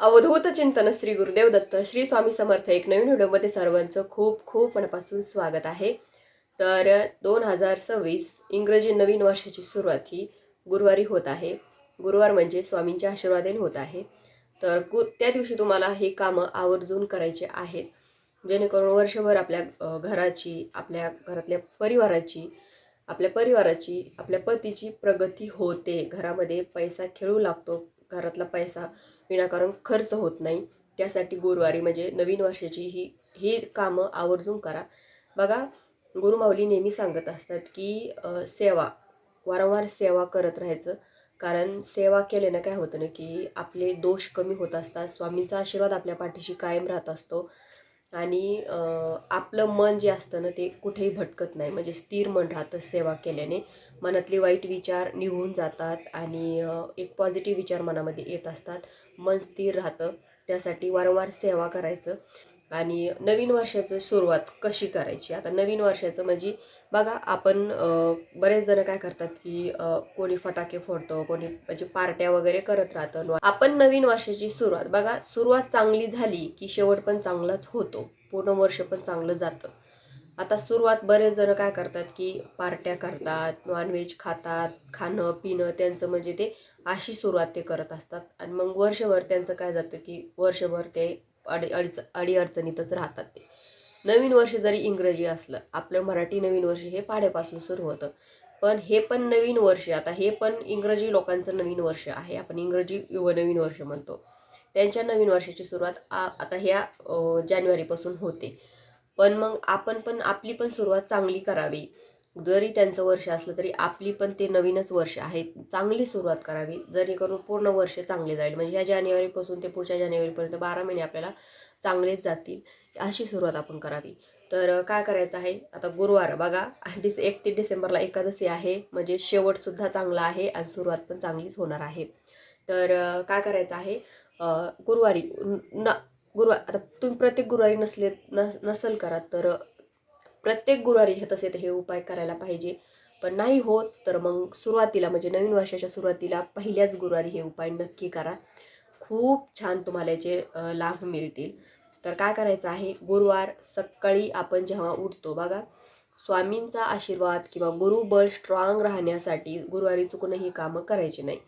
अवधूत चिंतन श्री गुरुदेव दत्त श्री स्वामी समर्थ एक नवीन व्हिडिओमध्ये सर्वांचं खूप खूप मनापासून स्वागत आहे. तर दोन हजार सव्वीस इंग्रजी नवीन वर्षाची सुरुवात ही गुरुवारी होत आहे. गुरुवार म्हणजे स्वामींच्या आशीर्वादेने होत आहे. तर गु त्या दिवशी तुम्हाला हे कामं आवर्जून करायचे आहेत. जेणेकरून वर्षभर आपल्या घराची आपल्या घरातल्या परिवाराची आपल्या परिवाराची आपल्या पतीची प्रगती होते. घरामध्ये पैसा खेळू लागतो. घरातला पैसा विनाकारण खर्च होत नाही. त्यासाठी गुरुवारी म्हणजे नवीन वर्षाची ही ही कामं आवर्जून करा. बघा गुरुमाऊली नेहमी सांगत असतात की सेवा वारंवार सेवा करत राहायचं. कारण सेवा केल्यानं काय होतं ना की आपले दोष कमी होत असतात. स्वामींचा आशीर्वाद आपल्या पाठीशी कायम राहत असतो. आणि आपलं मन जे असतं ना ते कुठेही भटकत नाही. म्हणजे स्थिर मन राहतं सेवा केल्याने. मनातले वाईट विचार निघून जातात आणि एक पॉझिटिव्ह विचार मनामध्ये येत असतात. मन स्थिर राहतं. त्यासाठी वारंवार सेवा करायचं. आणि नवीन वर्षाचं सुरुवात कशी करायची? आता नवीन वर्षाचं म्हणजे बघा आपण बरेच जण काय करतात की कोणी फटाके फोडतो कोणी म्हणजे पार्ट्या वगैरे करत राहतं. आपण नवीन वर्षाची सुरुवात बघा सुरुवात चांगली झाली की शेवट पण चांगलाच होतो. पूर्ण वर्ष पण चांगलं जातं. आता सुरुवात बरेच जण काय करतात की पार्ट्या करतात नॉनव्हेज खातात खाणं पिणं त्यांचं म्हणजे ते अशी सुरुवात ते करत असतात. आणि मग वर्षभर त्यांचं काय जातं की वर्षभर ते अडी अडीच अडीअडचणीतच राहतात ते. नवीन वर्ष जरी इंग्रजी असलं आपलं मराठी नवीन वर्ष हे पाड्यापासून सुरू होतं. पण हे पण नवीन वर्ष आता हे पण इंग्रजी लोकांचं नवीन वर्ष आहे. आपण इंग्रजी युव नवीन वर्ष म्हणतो. त्यांच्या नवीन वर्षाची सुरुवात आ आता ह्या जानेवारीपासून होते. पण मग आपण पण आपली पण सुरुवात चांगली करावी. जरी त्यांचं वर्ष असलं तरी आपली पण ते नवीनच वर्ष आहे. चांगली सुरुवात करावी जेणेकरून पूर्ण वर्ष चांगले जाईल. म्हणजे ह्या जानेवारीपासून ते पुढच्या जानेवारीपर्यंत बारा महिने आपल्याला चांगलेच जातील अशी सुरुवात आपण करावी. तर काय करायचं आहे? आता गुरुवार बघा डिस एक ते डिसेंबरला एकादशी आहे म्हणजे शेवटसुद्धा चांगला आहे आणि सुरुवात पण चांगलीच होणार आहे. तर काय करायचं आहे? गुरुवारी न गुरुवार आता तुम्ही प्रत्येक गुरुवारी नसले न नसल करा तर प्रत्येक गुरुवारी हे तसे हे उपाय करायला पाहिजे. पण नाही होत तर मग सुरुवातीला म्हणजे नवीन वर्षाच्या सुरुवातीला पहिल्याच गुरुवारी हे उपाय नक्की करा. खूप छान तुम्हाला याचे लाभ मिळतील. तर काय करायचं आहे? गुरुवार सकाळी आपण जेव्हा उठतो बघा. स्वामींचा आशीर्वाद किंवा गुरुबळ स्ट्रॉंग राहण्यासाठी गुरुवारी चुकून ही कामं करायची नाही.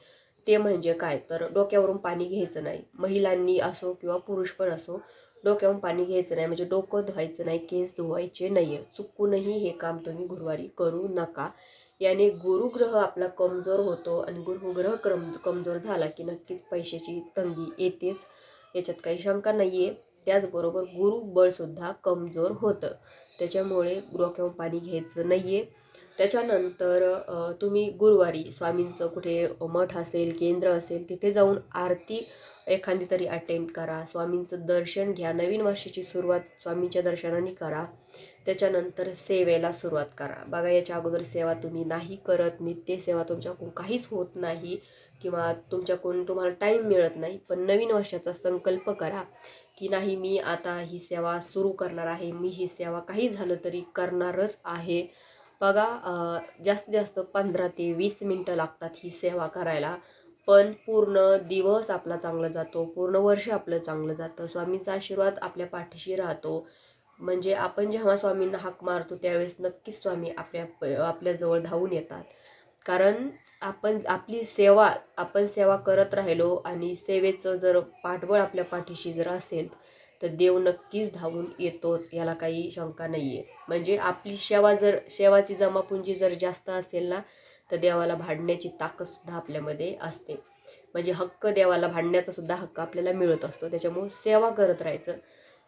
ते म्हणजे काय? तर डोक्यावरून पाणी घ्यायचं नाही. महिलांनी असो किंवा पुरुष पण असो डोक्यावरून पाणी घ्यायचं नाही म्हणजे डोकं धुवायचं नाही केस धुवायचे नाही आहे चुकूनही हे काम तुम्ही गुरुवारी करू नका. याने गुरुग्रह आपला कमजोर होतो आणि गुरुग्रह क्रम कमजोर झाला की नक्कीच पैशाची तंगी येतेच. याच्यात काही शंका नाही आहे त्याचबरोबर गुरुबळसुद्धा कमजोर होतं. त्याच्यामुळे डोक्यावरून पाणी घ्यायचं नाही आहे त्याच्यानंतर तुम्ही गुरुवारी स्वामींचं कुठे मठ असेल केंद्र असेल तिथे जाऊन आरती एखादी तरी अटेंड करा. स्वामींचं दर्शन घ्या. नवीन वर्षाची सुरुवात स्वामींच्या दर्शनाने करा. त्याच्यानंतर सेवेला सुरुवात करा. बघा याच्या अगोदर सेवा तुम्ही नाही करत. नित्य सेवा तुमच्याकडून काहीच होत नाही किंवा तुमच्याकडून तुम्हाला टाईम मिळत नाही. पण नवीन वर्षाचा संकल्प करा की नाही मी आता ही सेवा सुरू करणार आहे. मी ही सेवा काही झालं तरी करणारच आहे. बघा जास्तीत जास्त पंधरा ते वीस मिनटं लागतात ही सेवा करायला. पण पूर्ण दिवस आपला चांगला जातो पूर्ण वर्ष आपलं चांगलं जातं. स्वामींचा आशीर्वाद आपल्या पाठीशी राहतो. म्हणजे आपण जेव्हा स्वामींना हाक मारतो त्यावेळेस नक्कीच स्वामी आपल्या आपल्याजवळ धावून येतात. कारण आपण आपली सेवा आपण सेवा करत राहिलो आणि सेवेचं जर पाठबळ आपल्या पाठीशी जर असेल तर देव नक्कीच धावून येतोच याला काही शंका नाही आहे म्हणजे आपली सेवा जर सेवाची जमापुंजी जर जास्त असेल ना तर देवाला भांडण्याची ताकदसुद्धा आपल्यामध्ये असते. म्हणजे हक्क देवाला भांडण्याचा सुद्धा हक्क आपल्याला मिळत असतो. त्याच्यामुळे सेवा करत राहायचं.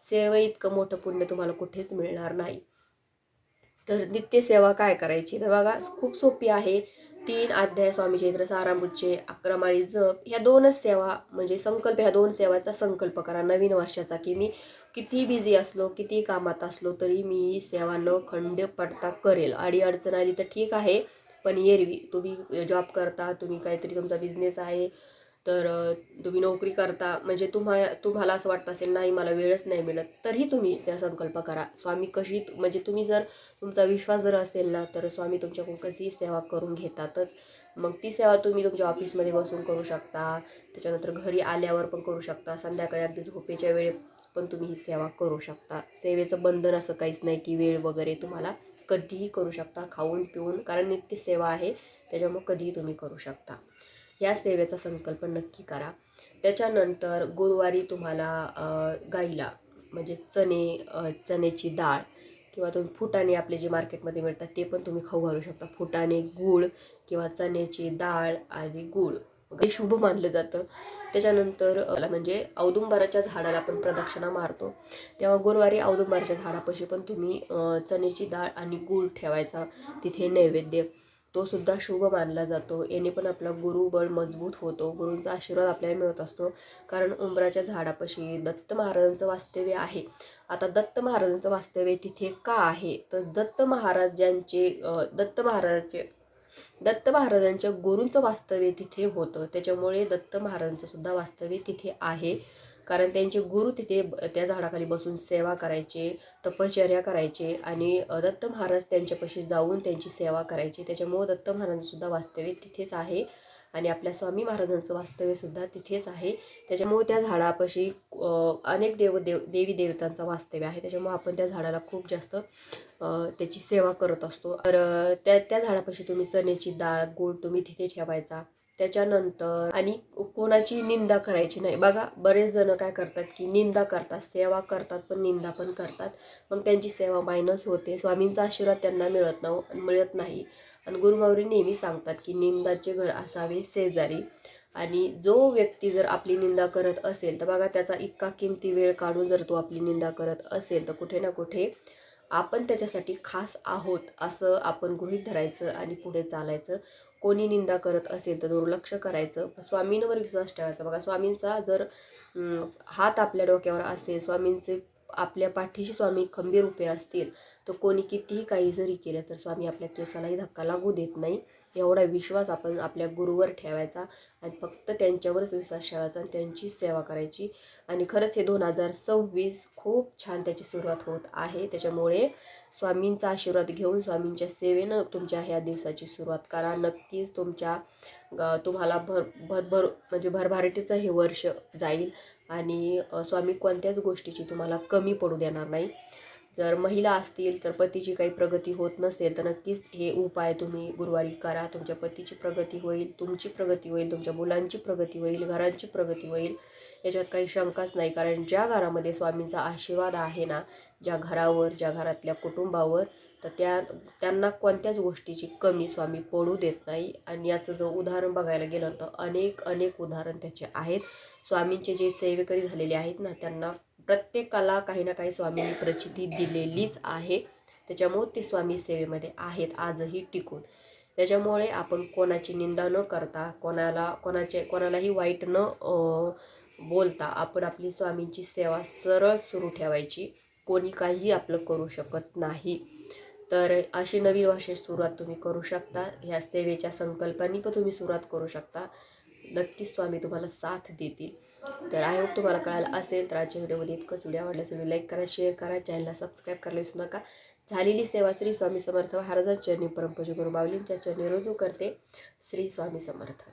सेवा इतकं मोठं पुण्य तुम्हाला कुठेच मिळणार नाही. तर नित्यसेवा काय करायची? तर बघा खूप सोपी आहे. तीन अध्याय स्वामी चैत्र सारामृतचे अक्रमाळी जप. ह्या दोनच सेवा म्हणजे संकल्प ह्या दोन सेवाचा संकल्प करा. नवीन वर्षाचा की मी किती बिझी असलो किती कामात असलो तरी मी ही सेवा न खंड पडता करेल. अडी अडचण आली तर ठीक आहे. पण एरवी. तुम्ही जॉब करता तुम्ही काहीतरी तुमचा बिझनेस आहे तर तुम्ही नोकरी करता. म्हणजे तुम्हा तुम्हाला असं वाटतं असेल नाही मला वेळच नाही मिळत. तरी तुम्ही त्या संकल्प करा. स्वामी कशी म्हणजे तुम्ही जर तुमचा विश्वास जर असेल ना तर स्वामी तुमच्याकडून कशी सेवा करून घेतातच. मग ती सेवा तुम्ही तुमच्या ऑफिसमध्ये बसून करू शकता. त्याच्यानंतर घरी आल्यावर पण करू शकता. संध्याकाळी अगदी झोपेच्या वेळेस पण तुम्ही ही सेवा करू शकता. सेवेचं बंधन असं काहीच नाही की वेळ वगैरे तुम्हाला कधीही करू शकता खाऊन पिऊन कारण नित्य सेवा आहे त्याच्यामुळे कधीही तुम्ही करू शकता. या सेवेचा संकल्प नक्की करा. त्याच्यानंतर गुरुवारी तुम्हाला गाईला म्हणजे चणे चण्याची डाळ किंवा तुम्ही फुटाणे आपले जे मार्केटमध्ये मिळतात ते पण तुम्ही खाऊ घालू शकता. फुटाणे गूळ किंवा चण्याची डाळ आणि गूळ. हे शुभ मानलं जातं. त्याच्यानंतर म्हणजे औदुंबराच्या झाडाला आपण प्रदक्षिणा मारतो. तेव्हा गुरुवारी औदुंबराच्या झाडापाशी पण तुम्ही चण्याची डाळ आणि गूळ ठेवायचा. तिथे नैवेद्य. तो सुद्धा शुभ मानला जातो. याने पण आपला गुरुबळ मजबूत होतो. गुरूंचा आशीर्वाद आपल्याला मिळत असतो. कारण उंबराच्या झाडापाशी दत्त महाराजांचं वास्तव्य आहे. आता दत्त महाराजांचं वास्तव्य तिथे का आहे? तर दत्त महाराजांचे ज्यांचे दत्त महाराजांचे दत्त महाराजांच्या गुरूंचं वास्तव्य तिथे होतं. त्याच्यामुळे दत्त महाराजांचं सुद्धा वास्तव्य तिथे आहे. कारण त्यांचे गुरु तिथे त्या झाडाखाली बसून सेवा करायचे तपश्चर्या करायचे आणि दत्त महाराज त्यांच्यापाशी जाऊन त्यांची सेवा करायचे. त्याच्यामुळं दत्त महाराजांचं सुद्धा वास्तव्य तिथेच आहे. आणि आपल्या स्वामी महाराजांचं वास्तव्यसुद्धा तिथेच आहे. त्याच्यामुळे त्या झाडापाशी अनेक देव देव देवी देवतांचं वास्तव्य आहे. त्याच्यामुळे आपण त्या झाडाला खूप जास्त त्याची सेवा करत असतो. तर त्या त्या झाडापाशी तुम्ही चण्याची डाळ गूळ तुम्ही तिथे ठेवायचा. त्याच्यानंतर आणि कोणाची निंदा करायची नाही. बघा बरेच जण काय करतात की निंदा करतात सेवा करतात पण निंदा पण करतात. मग त्यांची सेवा मायनस होते. स्वामींचा आशीर्वाद त्यांना मिळत नव मिळत नाही. आणि गुरुमावरी नेहमी सांगतात की निंदाचे घर असावे शेजारी. आणि जो व्यक्ती जर आपली निंदा करत असेल तर बघा त्याचा इतका किमती वेळ काढून जर तो आपली निंदा करत असेल तर कुठे ना कुठे आपण त्याच्यासाठी खास आहोत असं आपण गृहीत धरायचं आणि पुढे चालायचं. कोणी निंदा करत असेल तर दुर्लक्ष करायचं. स्वामींवर विश्वास ठेवायचा. बघा स्वामींचा जर हात आपल्या डोक्यावर असेल स्वामींचे आपल्या पाठीशी स्वामी खंबीर उभे असतील तर कोणी कितीही काही जरी केलं तर स्वामी आपल्या केसालाही धक्का लागू देत नाही. एवढा विश्वास आपण आपल्या गुरुवर ठेवायचा आणि फक्त त्यांच्यावरच विश्वास ठेवायचा आणि त्यांची सेवा करायची. आणि खरंच हे दोन हजार सव्वीस खूप छान त्याची सुरुवात होत आहे. त्याच्यामुळे स्वामींचा आशीर्वाद घेऊन स्वामींच्या सेवेनं तुमच्या ह्या दिवसाची सुरुवात करा. नक्कीच तुमच्या तुम्हाला भर भरभर म्हणजे भरभराटीचं हे वर्ष जाईल. आणि स्वामी कोणत्याच गोष्टीची तुम्हाला कमी पडू देणार नाही. जर महिला असतील तर पतीची काही प्रगती होत नसेल तर नक्कीच हे उपाय तुम्ही गुरुवारी करा. तुमच्या पतीची प्रगती होईल तुमची प्रगती होईल तुमच्या मुलांची प्रगती होईल घरांची प्रगती होईल. याच्यात काही शंकाच नाही. कारण ज्या घरामध्ये स्वामींचा आशीर्वाद आहे ना ज्या घरावर ज्या घरातल्या कुटुंबावर तर त्या त्यांना कोणत्याच गोष्टीची कमी स्वामी पडू देत नाही. आणि याचं जर उदाहरण बघायला गेलं तर अनेक अनेक उदाहरण त्याचे आहेत. स्वामींचे जे सेवेकरी झालेले आहेत ना त्यांना प्रत्येकाला काही ना काही स्वामींनी प्रचिती दिलेलीच आहे. त्याच्यामुळे ते स्वामी सेवेमध्ये आहेत आजही टिकून. त्याच्यामुळे आपण कोणाची निंदा न करता कोणाला कोणाचे कोणालाही वाईट न बोलता आपण आपली स्वामींची सेवा सरळ सुरू ठेवायची. कोणी काही आपलं करू शकत नाही. तर अशी नवीन वर्षाची सुरुवात तुम्ही करू शकता. ह्या सेवेच्या संकल्पांनी पण तुम्ही सुरुवात करू शकता. नक्कीच स्वामी तुम्हाला साथ देतील. तर आय होप तुम्हाला कळालं असेल तर आजच्या व्हिडिओमध्ये इतकंच. व्हिडिओ आवडल्यास व्हिडिओ लाईक करा शेअर करा चॅनलला सबस्क्राईब करायला विसरू नका. झालेली सेवा श्री स्वामी समर्थ महाराजांच्या चरणी परमपूज गुरु माऊलींच्या चरणी रुजू करते. श्री स्वामी समर्थ.